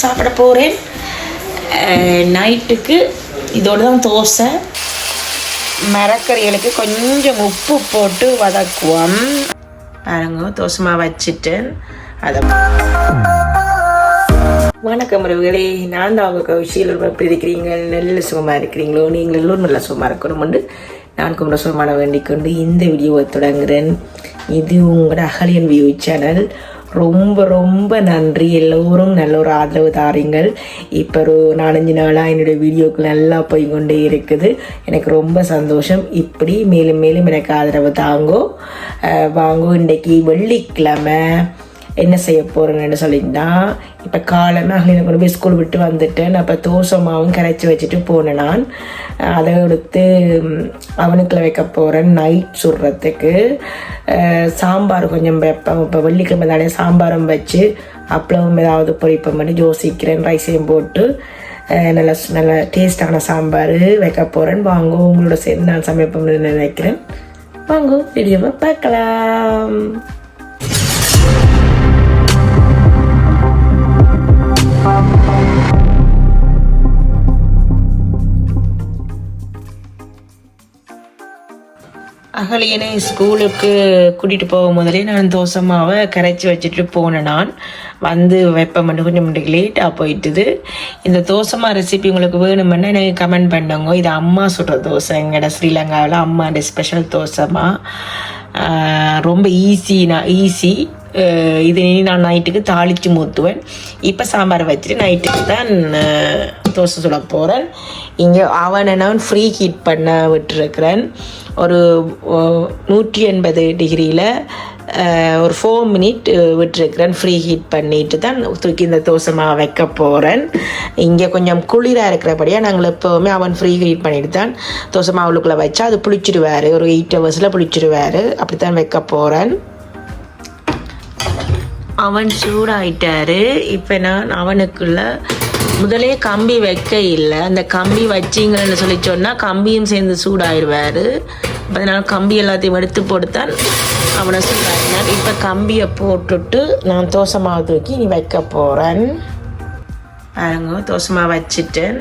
சாப்பிட போகிறேன் நைட்டுக்கு இதோட தான் தோசை. மரக்கறிகளுக்கு கொஞ்சம் உப்பு போட்டு வதக்குவோம். பாருங்க தோசமாக வச்சுட்டேன் அதை வணக்கம் உறவுகளே நான் தான் அவங்க கௌஷியில் எப்படி இருக்கிறீங்க? நல்ல சுகமாக இருக்கிறீங்களோ? நீங்கள் எல்லோரும் நல்ல சுகமாக இருக்கணும் நான் கும்பிட சுகமான வேண்டிக் கொண்டு இந்த வீடியோவை தொடங்குறேன். இது உங்களோட அகலியன் வியூ சேனல் ரொம்ப ரொம்ப நன்றி. எல்லோரும் நல்ல ஒரு ஆதரவு தாரீங்கள். இப்போ ஒரு நாலஞ்சு நாளாக என்னுடைய வீடியோக்கு நல்லா போய் கொண்டே இருக்குது. எனக்கு ரொம்ப சந்தோஷம். இப்படி மேலும் மேலும் எனக்கு ஆதரவு தாங்கோ. வாங்கோ இன்றைக்கி வெள்ளிக்கிழமை. என்ன செய்ய போகிறேன்னு சொல்லியிருந்தா இப்போ காலமே அகலின கொண்டு போய் ஸ்கூல் விட்டு வந்துட்டேன். அப்போ இப்போ மாவும் கரைச்சி வச்சுட்டு போனேன் நான். அதை எடுத்து ம், அவனுக்குள்ள வைக்க போகிறேன் நைட் சுடுறதுக்கு. சாம்பார் கொஞ்சம் வைப்பேன். இப்போ வெள்ளிக்கிழமை தானே சாம்பாரும் வச்சு அப்பளவும் ஏதாவது பொரிப்பம் பண்ணி யோசிக்கிறேன் ரைஸையும் போட்டு நல்லா நல்ல நல்ல டேஸ்டான சாம்பார் வைக்க போகிறேன் வாங்க உங்களோட சேர்ந்து நான் சமைப்பேன் நினைக்கிறேன். வாங்க வீடியோவை பார்க்கலாம். அகலியனை ஸ்கூலுக்கு கூட்டிகிட்டு போகும் முதலே நான் தோசை மாவை கரைச்சி வச்சுட்டு போனேன் நான். வந்து வெப்பம் மட்டும் கொஞ்சம் மட்டும் லேட்டாக போயிட்டுது. இந்த தோசைமா ரெசிபி உங்களுக்கு வேணுமென்னா எனக்கு கமெண்ட் பண்ணுங்க. இது அம்மா சுடுற தோசை. எங்களோட ஸ்ரீலங்காவில் அம்மாண்ட ஸ்பெஷல் தோசைமா ரொம்ப ஈஸினா ஈஸி இது நான் நைட்டுக்கு தாளித்து மூத்துவேன் இப்போ சாம்பார் வச்சுட்டு நைட்டுக்கு தான் தோசை சுட போகிறேன் இங்கே அவனை நான் ஃப்ரீ ஹீட் பண்ண விட்டுருக்கிறேன். ஒரு நூற்றி எண்பது டிகிரியில் ஒரு ஃபோர் மினிட் விட்டுருக்கிறேன். ஃப்ரீ ஹீட் பண்ணிட்டு தான் தூக்கி இந்த தோசை மாவு வைக்க போகிறேன் இங்கே கொஞ்சம் குளிராக இருக்கிறபடியாக நாங்கள் எப்போவுமே அவன் ஃப்ரீ ஹீட் பண்ணிட்டு தான் தோசை மாவுளுக்குள்ளே வச்சா அது புளிச்சிடுவார். ஒரு எயிட் ஹவர்ஸில் புளிச்சிடுவார். அப்படி தான் வைக்க போகிறேன் அவன் சூடாயிட்டாரு. இப்போ நான் அவனுக்குள்ள முதலே கம்பி வைக்க இல்லை. அந்த கம்பி வச்சிங்கன்னு சொல்லி சொன்னால் கம்பியும் சேர்ந்து சூடாயிடுவார். அதனால் கம்பி எல்லாத்தையும் எடுத்து போட்டுத்தான் அவனை சூடாயினான் இப்போ கம்பியை போட்டுட்டு நான் தோசை மாவு தூக்கி நீ வைக்க போகிறேன் பாருங்க தோசை மாவு வச்சுட்டேன்.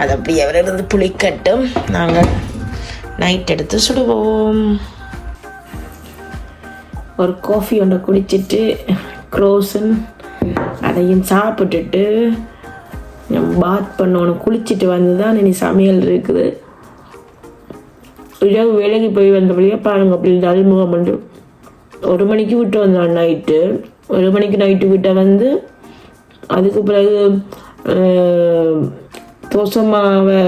அது அப்படி எவரிருந்து புளிக்கட்டும். நாங்கள் நைட் எடுத்து சுடுவோம். ஒரு காஃபி ஒன்று குடிச்சிட்டு க்ரோசன் அதையும் சாப்பிட்டுட்டு பாத் பண்ணணும் குளிச்சுட்டு வந்து தான் இனி சமையல் இருக்குது. இரவு வேலைக்கு போய் வந்தபடியே பாருங்க அப்படி அறிமுகம் பண்ணும் ஒரு மணிக்கு விட்டு வந்தான் நைட்டு ஒரு மணிக்கு நைட்டு விட்ட வந்து அதுக்கு பிறகு தோசை மாவை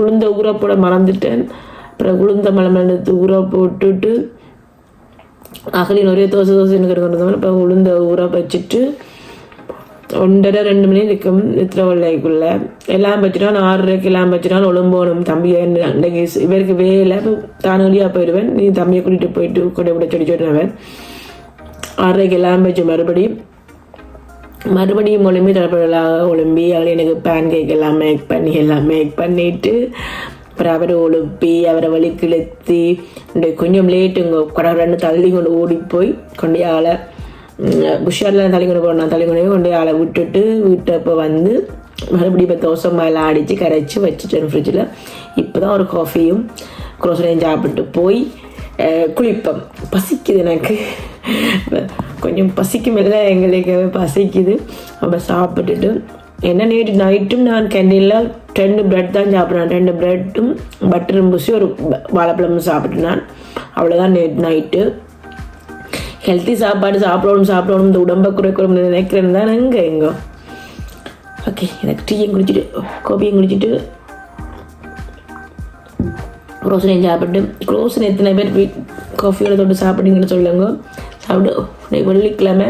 உளுந்த ஊற போட மறந்துட்டேன். அப்புறம் உளுந்த மலை எடுத்து ஊற போட்டுட்டு அகலின் ஒரே தோசை தோசை எனக்கு கொண்டு அப்புறம் உளுந்த ஊற வச்சுட்டு ஒன்றரை ரெண்டு மணி இருக்கும் நித்திரவள்ளைக்குள்ள எல்லாம் வச்சுட்டான் ஆறரைக்கு எல்லாம் வச்சுட்டான் ஒழும்போனும் தம்பியை அன்றைக்கு இவருக்கு வேலை இப்போ தானொலியாக போயிடுவேன் நீ தம்பியை கூட்டிகிட்டு போயிட்டு கொண்டை விட சொல்லி சொன்னவன் ஆறரைக்கு எல்லாம் வச்சு மறுபடியும் மறுபடியும் ஒழும்பி தரப்படலாக ஒழும்பி அவர் எனக்கு பேன் கேக் எல்லாம் மேக் பண்ணி எல்லாம் மேக் பண்ணிட்டு அப்புறம் அவரை ஒழுப்பி அவரை வழி கிழத்தி கொஞ்சம் லேட்டுங்க கடவுளன்னு தள்ளி கொண்டு ஓடி போய் கொண்டு ஆளை புஷாரில் தள்ளி போடணும் போனான் கொண்டு ஆளை விட்டுட்டு விட்டப்போ வந்து மறுபடியும் இப்போ தோசை மேலே அடித்து கரைச்சி வச்சுட்டேன் ஃப்ரிட்ஜில் இப்போ தான் ஒரு காஃபியும் குரோசரையும் சாப்பிட்டு போய் குளிப்பம் பசிக்குது எனக்கு கொஞ்சம் பசிக்கும் இல்லை எங்களுக்கு பசிக்குது அப்போ சாப்பிட்டுட்டு என்ன நேற்று நைட்டும் நான் கேண்டீனில் ரெண்டு பிரெட் தான் சாப்பிட்றேன் ரெண்டு பிரெட்டும் பட்டரும் பூசி ஒரு வாழைப்பழமும் சாப்பிட்டு நான் அவ்வளோதான் நேற்று நைட்டு ஹெல்த்தி சாப்பாடு சாப்பிடணும் சாப்பிடணும் இந்த உடம்பை குறைக்கணும்னு நினைக்கிறேன் தான் எங்கே எங்கோ ஓகே எனக்கு டீயும் குடிச்சிட்டு கோபியும் குடிச்சிட்டு க்ரோசனையும் சாப்பிட்டு க்ரோசன் எத்தனை பேர் வீட் காஃபியோட தொட்டு சாப்பிட்டீங்கன்னு சொல்லுங்க. சாப்பிட்டு இன்னைக்கு வெள்ளிக்கிழமை.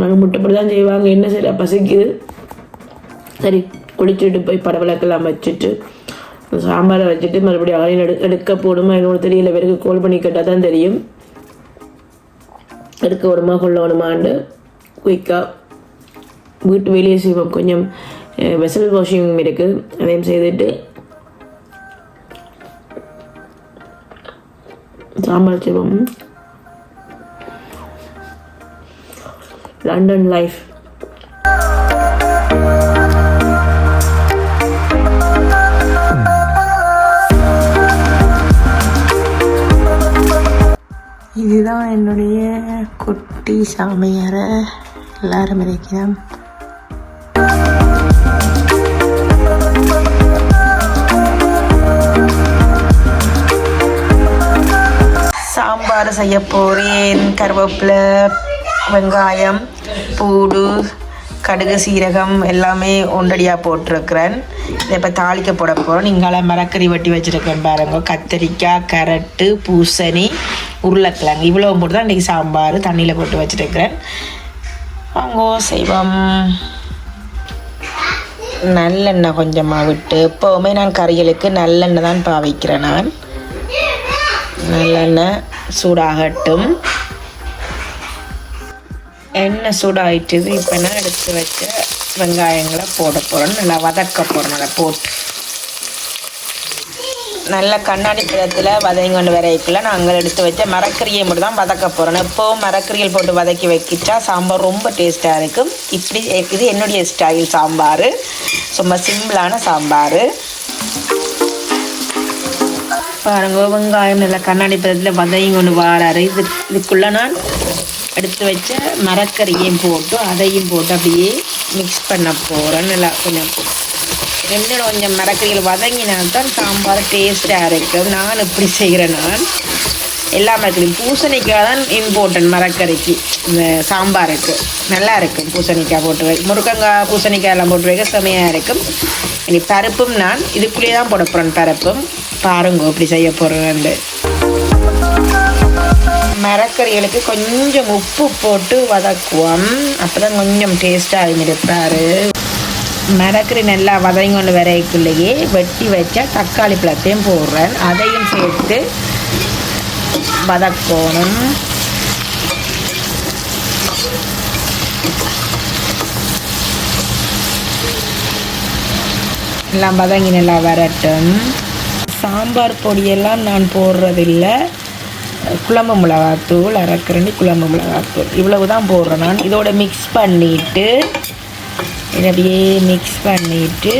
நாங்கள் முட்டைப்படி தான் செய்வாங்க என்ன சரி பசிக்குது. சரி குளிச்சுட்டு போய் படவிளக்கெல்லாம் வச்சுட்டு சாம்பாரை வச்சுட்டு மறுபடியும் அகையில் எடு எடுக்க போடுமா என்னோட தெரியல. பிறகு கோல் பண்ணி கேட்டால் தான் தெரியும். எடுக்க விடுமா கொள்ள விடுமான்னு குயிக்காக வீட்டு வெளியே செய்வோம். கொஞ்சம் வெசல் வாஷிங் இருக்குது அதையும் செய்துட்டு சாம்பார் செய்வோம் லண்டன் லைஃப் என்னுடைய குட்டி சாமியாரை எல்லாரும் இருக்கிறோம் சாம்பார் செய்ய போகிறேன் கருவேப்பிலை வெங்காயம் பூடு கடுகு சீரகம் எல்லாமே ஒன்றடியாக போட்டிருக்கிறேன். இப்போ தாளிக்க போட போகிறோம் நீங்களாம் மரக்கறி வெட்டி வச்சுருக்கேன் பாருங்க. கத்திரிக்காய் கரட்டு பூசணி உருளைக்கிழங்கு. இவ்வளோ போட்டு தான் இன்றைக்கி சாம்பார் தண்ணியில் போட்டு வச்சுருக்கிறேன். அங்கோ செய்வோம் நல்லெண்ணெய் கொஞ்சமாக விட்டு எப்போவுமே நான் கறிகளுக்கு நல்லெண்ணெய் தான் பாவிக்கிறேன் நான். நல்லெண்ணெய் சூடாகட்டும். எண்ணெய் சூடாயிட்டுது. இப்போ நான் எடுத்து வச்ச வெங்காயங்களை போட போகிறோம் நல்லா வதக்க போகிறோம் நல்லா போட்டு நல்ல கண்ணாடி பழத்தில் வதங்கொண்டு வரைக்குள்ள நாங்கள் எடுத்து வச்ச மரக்கறியை மட்டும் தான் வதக்க போகிறோம் எப்போவும் மரக்கறிகள் போட்டு வதக்கி வைக்கிட்டா சாம்பார் ரொம்ப டேஸ்ட்டாக இருக்கும். இப்படி இது என்னுடைய ஸ்டைல் சாம்பார். சும்மா சிம்பிளான சாம்பார். பாருங்க வெங்காயம் நல்லா கண்ணாடி பதத்தில் வதங்கி கொண்டு வாராரு. இது இதுக்குள்ளே நான் எடுத்து வச்ச மரக்கறியையும் போட்டு அதையும் போட்டு அப்படியே மிக்ஸ் பண்ண போகிறேன் நல்லா கொஞ்சம் ரெண்டு கொஞ்சம் மரக்கறிகள் வதங்கினால்தான் சாம்பார் டேஸ்ட்டாக இருக்கும் நான் இப்படி செய்கிறேன் நான். எல்லா மரக்கறியும். பூசணிக்காய் தான் இம்பார்ட்டன்ட் மரக்கறிக்கு. இந்த சாம்பாருக்கு. நல்லா இருக்கும் பூசணிக்காய் போட்டு வை. முருங்கங்காய் பூசணிக்காய் எல்லாம் போட்டு வைக்க செமையாக இருக்கும் இனி பருப்பும் நான் இதுக்குள்ளேயே தான் போட போகிறேன் பருப்பும். பாருங்க இப்படி செய்ய போகிறேன் மரக்கறிகளுக்கு கொஞ்சம் உப்பு போட்டு வதக்குவோம். அப்போ தான் கொஞ்சம் டேஸ்ட்டாக இருப்பார் மரக்கறி நல்லா வதங்கி கொண்டு வரைக்குள்ளேயே வெட்டி வச்சா தக்காளி பழத்தையும் போடுறேன். அதையும் சேர்த்து வதக்கணும். எல்லாம் வதங்கி நல்லா வரட்டும். சாம்பார் பொடியெல்லாம் நான் போடுறதில்லை. குழம்பு மிளகாத்தூள் அரைக்கரண்டி குழம்பு மிளகாத்தூள். இவ்வளவு தான் போடுறேன் நான். இதோட மிக்ஸ் பண்ணிவிட்டு இதை அப்படியே மிக்ஸ் பண்ணிவிட்டு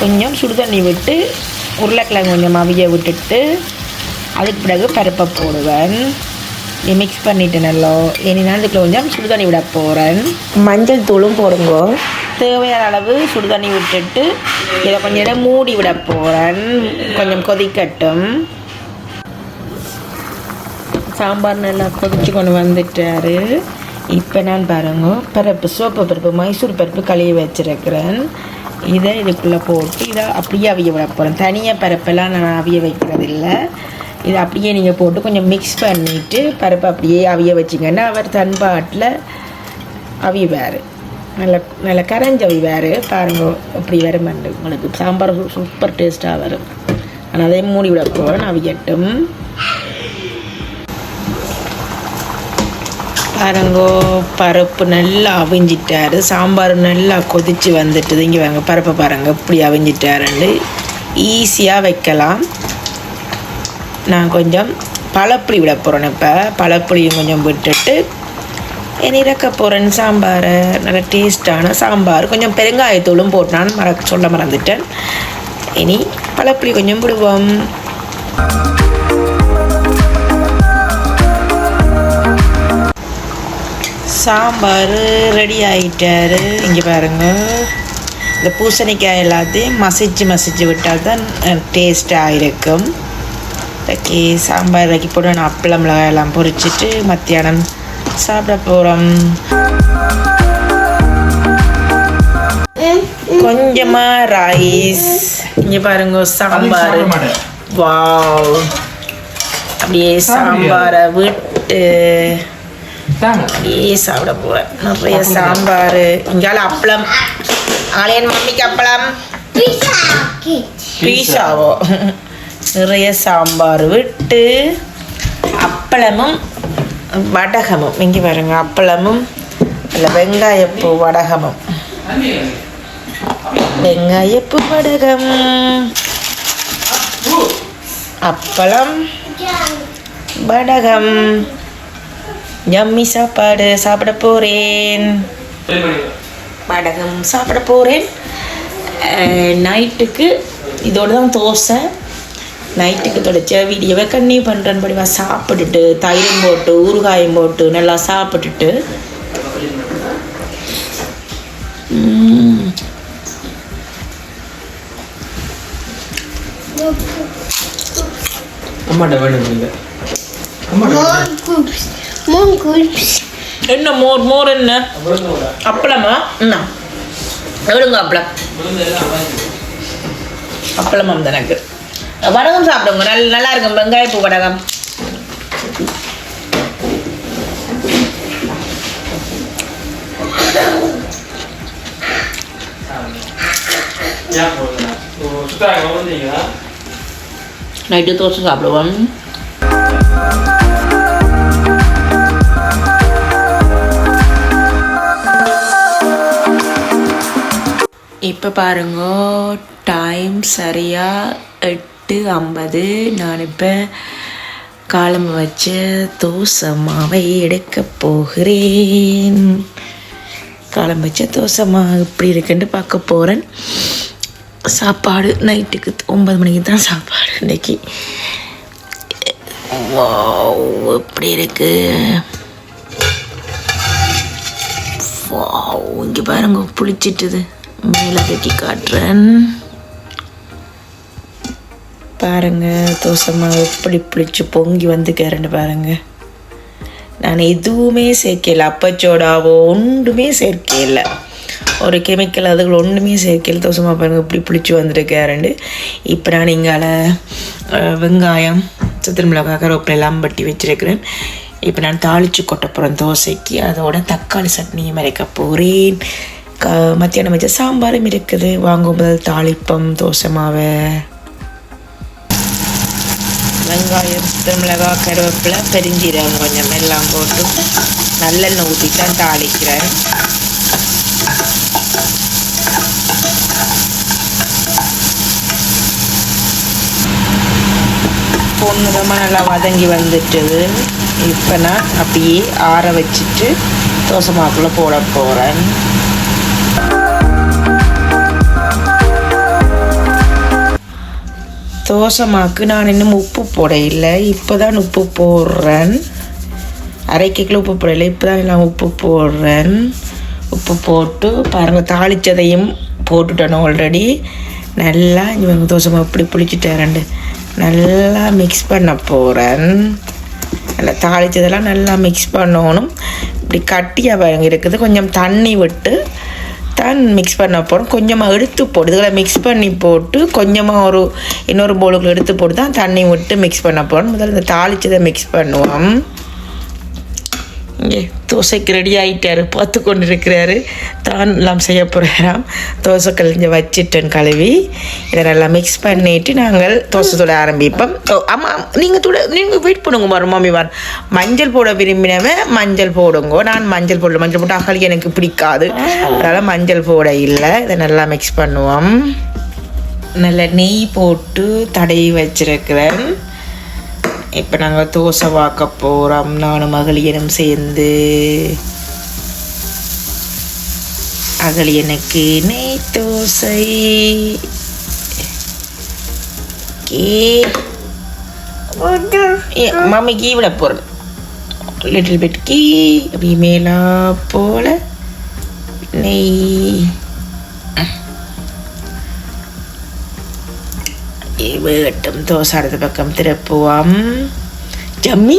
கொஞ்சம் சுடு தண்ணி விட்டு உருளைக்கிழங்கு கொஞ்சம் அவிய விட்டுட்டு அதுக்கு பிறகு பருப்பை போடுவேன். மிக்ஸ் பண்ணிட்டு நல்லா இனி நான் கொஞ்சம் சுடு தண்ணி விட போகிறேன் மஞ்சள் தூளும் போடுங்க. தேவையான அளவு சுடு தண்ணி விட்டுட்டு இதை கொஞ்சம் இடம் மூடி விட போகிறேன் கொஞ்சம் கொதிக்கட்டும். சாம்பார் நல்லா கொதிச்சு கொண்டு வந்துட்டாரு. இப்போ நான் பாருங்க பருப்பு சோப்பு பருப்பு மைசூர் பருப்பு கழுவி வச்சிருக்கிறேன். இதை இதுக்குள்ளே போட்டு இதை அப்படியே அவிய விட போகிறேன் தனியாக பருப்பெல்லாம் நான் அவிய வைக்கிறதில்ல. இதை அப்படியே நீங்கள் போட்டு கொஞ்சம் மிக்ஸ் பண்ணிவிட்டு பருப்பு அப்படியே அவிய வச்சிங்கன்னா அவர் தன்பாட்டில் அவிவார். நல்ல நல்ல கரைஞ்சி அவிவார். பாருங்க அப்படி வரும் உங்களுக்கு சாம்பார் சூப்பர் டேஸ்ட்டாக வரும். ஆனால் அதையும் மூடி விட போகிறேன் அவியட்டும். பாருங்கோ பருப்பு நல்லா அவிஞ்சிட்டார். சாம்பார் நல்லா கொதித்து வந்துட்டுது. இங்கே வாங்க பருப்பை பாருங்கள் இப்படி அவிஞ்சிட்டாருன்னு ஈஸியாக வைக்கலாம். நான் கொஞ்சம் பழப்புளி விட போகிறேன் இப்போ. பழப்புளியும் கொஞ்சம் விட்டுட்டு இனி இறக்க போகிறேன் சாம்பாரை. நல்ல டேஸ்ட்டான சாம்பார். கொஞ்சம் பெருங்காயத்தூளும் போட்டான்னு மற சொல்ல மறந்துட்டேன். இனி பழப்புளி கொஞ்சம் விடுவோம். சாம்பார் ரெடி ஆயிட்டாரு. இங்கே பாருங்க. இந்த பூசணிக்காய் எல்லாத்தையும் மசிச்சு மசிச்சு விட்டால் தான் டேஸ்ட்டாக இருக்கும். ஓகே சாம்பார் வைக்க போட்டு நான் அப்பளம் மிளகாய் எல்லாம் பொரிச்சிட்டு மத்தியானம் சாப்பிட போகிறோம் கொஞ்சமாக ரைஸ் இங்கே பாருங்க சாம்பார். வாவ் அப்படியே சாம்பாரை விட்டு அப்படியே சாப்பிட போகிறேன் நிறைய சாம்பார். இங்கால அப்பளம். ஆலியன் மம்மிக்கு அப்பளம். பீஸாவோ நிறைய சாம்பார் விட்டு அப்பளமும் வடகமும். இங்கே பாருங்க அப்பளமும் இல்லை வெங்காயப்பூ வடகமும். வெங்காயப்பூ வடகம். அப்பளம் வடகம். யம்மி சாப்பாடு சாப்பிட போகிறேன் வடகம் சாப்பிட போகிறேன் நைட்டுக்கு இதோட தான் தோசை. நைட்டுக்கு தொடச்ச வீடியோவை கண்ணி பண்ணுறேன் படிவா. சாப்பிட்டுட்டு தயிரும் போட்டு ஊறுகாயும் போட்டு நல்லா சாப்பிட்டுட்டு. அம்மாட்ட வேணும் நீங்க. என்ன மோர் மோர் என்ன? அப்பளமா? என்ன எவ்வளோங்க அப்பளம் அப்பளம் வந்து எனக்கு வடகம் சாப்பிடுங்க. நல்ல நல்லா இருக்கும். வெங்காயப்பூ வடகம். நைட்டு தோசை சாப்பிடுவோம். இப்போ பாருங்க டைம் சரியாக எட்டு ஐம்பது. நான் இப்போ காலம் வச்ச தோசை மாவை எடுக்க போகிறேன். காலம் வச்ச தோசை மாவு எப்படி இருக்குன்னு பார்க்க போகிறேன் சாப்பாடு நைட்டுக்கு ஒம்பது மணிக்கு தான் சாப்பாடு இன்றைக்கி வாவ் எப்படி இருக்கு? வாவ் இங்கே பாருங்க புளிச்சிட்டுது. மேலே கட்டி காட்டுறேன். பாருங்கள் தோசை மாவு எப்படி புளிச்சு பொங்கி வந்து கேரண்டு பாருங்கள் நான் எதுவுமே சேர்க்கல அப்பச்சோடாவோ ஒன்றுமே சேர்க்கல. ஒரு கெமிக்கல் அதுகள் ஒன்றுமே சேர்க்கல. தோசை மாவு இப்படி இப்படி புளிச்சு வந்துருக்காருண்டு இப்போ நான் இங்கால வெங்காயம் சித்திர மிளகாய் கருவேப்பிலை எல்லாம் பட்டி வச்சிருக்கிறேன். இப்போ நான் தாளித்து கொட்டப்புறம் தோசைக்கு. அதோட தக்காளி சட்னியும் அரைக்க போகிறேன் க மத்தியானம் வச்ச சாம்பாரும் இருக்குது. வாங்கும் முதல் தாளிப்பம் தோசை மாவை. வெங்காயம் மிளகா கருவேப்பிலை பெருஞ்சீரகம் கொஞ்சம் எல்லாம் போட்டு நல்லெண்ணெய் ஊற்றி தான் தாளிக்கிறேன் பொன்னிறமாக நல்லா வதங்கி வந்துட்டுது. இப்போ நான் அப்படியே ஆற வச்சுட்டு தோசை மாக்குள்ளே போட போகிறேன் தோசை மாவுக்கு நான் இன்னும் உப்பு போடையில்லை இப்போ தான் உப்பு போடுறேன். அரை கிலோ உப்பு போடலை இப்போ தான் நான் உப்பு போடுறேன். உப்பு போட்டு பாருங்கள் தாளித்ததையும் போட்டுட்டேன் ஆல்ரெடி நல்லா இவங்க தோசை மாவு இப்படி ரெண்டு. நல்லா மிக்ஸ் பண்ண போகிறேன் நல்லா தாளித்ததெல்லாம் நல்லா மிக்ஸ் பண்ணணும். இப்படி கட்டியாக பாருங்க இருக்குது. கொஞ்சம் தண்ணி விட்டு தான் மிக்ஸ் பண்ண போகிறோம் கொஞ்சமாக எடுத்து போட்டு இதில் மிக்ஸ் பண்ணி போட்டு கொஞ்சமாக ஒரு இன்னொரு பவுலுக்குள்ள எடுத்து போட்டு தான் தண்ணி விட்டு மிக்ஸ் பண்ண போகிறோம் முதல்ல இந்த தாளிச்சதை மிக்ஸ் பண்ணுவோம். இங்கே தோசைக்கு ரெடி ஆகிட்டார் பார்த்து கொண்டு இருக்கிறாரு தான் எல்லாம் செய்ய போகிறாராம் தோசை இங்கே வச்சிட்டேன் கழுவி. இதை நல்லா மிக்ஸ் பண்ணிட்டு நாங்கள் தோசை தொட ஆரம்பிப்போம். ஆமாம் நீங்கள் தொட நீங்கள் வெயிட் பண்ணுங்க வரும் மாமி வார் மஞ்சள் போட விரும்பினவன் மஞ்சள் போடுங்க. நான் மஞ்சள் போடல. மஞ்சள் போட்டு அகலி எனக்கு பிடிக்காது. அதனால் மஞ்சள் போட இல்லை. இதை நல்லா மிக்ஸ் பண்ணுவோம். நல்ல நெய் போட்டு தடவி வச்சிருக்கிறேன். இப்போ நாங்கள் தோசை வாக்க போகிறோம் நானும் மகளியனும் சேர்ந்து. அகலியனுக்கு நெய் தோசை. கே. ஏ, மம்மி கீ விட போகிறேன் லிட்டில் பிட் கீ அப்படி மேலா போல. நெய். வேகட்டும் தோசை அடுத்த பக்கம் திருப்புவோம் ஜம்மி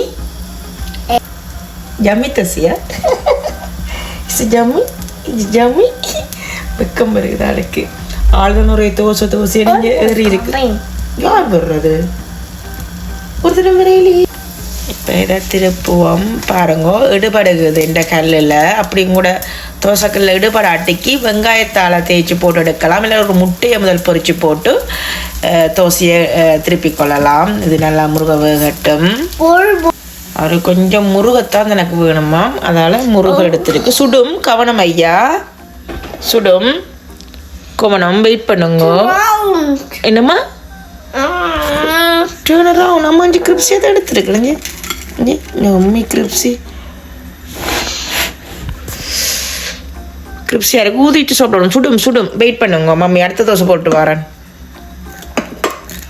ஜம்மி தோசையா ஜம்மி இது ஜம்மி வெக்கம் வருகுது ஆளுக்கு ஆளுதான் ஒரு தோசை தோசை நீங்க ஏறி இருக்கு யார் வர்றது ஒரு தடவை வரையிலேயே இப்போ இதை திருப்புவோம் பாருங்க இடுபடுகுது இந்த கல்லில் அப்படி கூட தோசைக்கல்லில் இடுபட அட்டிக்கி வெங்காயத்தால் தேய்ச்சி போட்டு எடுக்கலாம். இல்லை ஒரு முட்டையை முதல் பொரிச்சு போட்டு தோசையை திருப்பி கொள்ளலாம். இது நல்லா முருக வேகட்டும். அவர் கொஞ்சம் முருகத்தான் எனக்கு வேணுமாம் அதால் முருகை எடுத்திருக்கு. சுடும் கவனம் ஐயா. சுடும் கவனம் வெயிட் பண்ணுங்க. என்னம்மா? டேர்ன் அரவுண்ட் நம்ம அஞ்சு கிரிப்ஸியாக தான் எடுத்துருக்கலங்க உண்மை கிரிப்ஸி கிரிப்ஸியாக இருக்கு ஊதிட்டு சாப்பிடணும். சுடும் சுடும். வெயிட் பண்ணுங்க மம்மி. அடுத்த தோசை போட்டு வரேன்.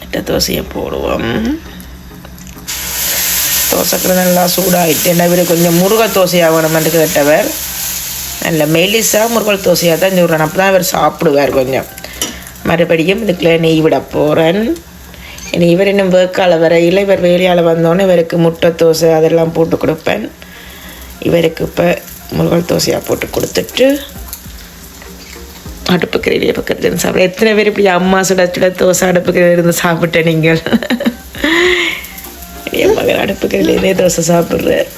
அடுத்த தோசையை போடுவோம். தோசைக்கு நல்லா சூடாகிட்டு என்ன விட கொஞ்சம் முருகை தோசையாக வேணுமென்று கேட்டவர். நல்ல மெலிசா முருகல் தோசையாக தான் சொல்கிறேன் அப்போ தான் இவர் சாப்பிடுவார் கொஞ்சம். மறுபடியும் இதுக்குள்ள நெய் விட போகிறேன் இனி இவர் இன்னும் வேக்கால வரையில் இவர் வேலையால் வந்தோன்னே இவருக்கு முட்டை தோசை அதெல்லாம் போட்டு கொடுப்பேன். இவருக்கு இப்போ முருகல் தோசையாக போட்டு கொடுத்துட்டு அடுப்புக்கரையிலே பக்கத்தில் இருந்து சாப்பிட எத்தனை பேர் இப்படி அம்மா சுட சுட தோசை அடுப்புக்கரையில் இருந்து சாப்பிட்ட நீங்கள் என் மகன் அடுப்புக்கரையிலே தோசை சாப்பிட்றார்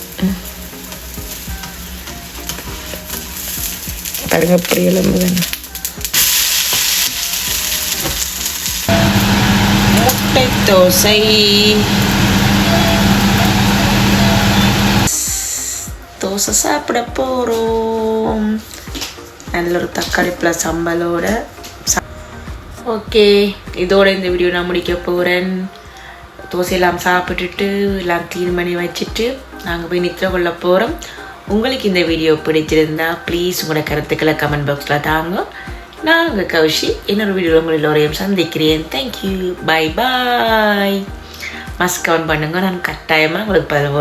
பாருங்க அப்படி எலும்புதானே முட்டை தோசை தோசை சாப்பிட போகிறோம் நல்ல ஒரு தக்காளி ப்ளஸ் சம்பளோட ஓகே இதோட இந்த வீடியோ நான் முடிக்க போகிறேன் தோசையெல்லாம் சாப்பிட்டுட்டு எல்லாம் க்ளீன் பண்ணி வச்சுட்டு நாங்கள் போய் நித்திர கொள்ள போகிறோம் உங்களுக்கு இந்த வீடியோ பிடிச்சிருந்தா ப்ளீஸ் உங்களோட கருத்துக்களை கமெண்ட் பாக்ஸில் தாங்க. நான் உங்கள் கௌஷி. இன்னொரு வீடியோவில் உங்கள் எல்லோரையும் சந்திக்கிறேன். Thank you bye bye must count பண்ணுங்க. நான் கட்டாயமாக உங்களுக்கு பதில்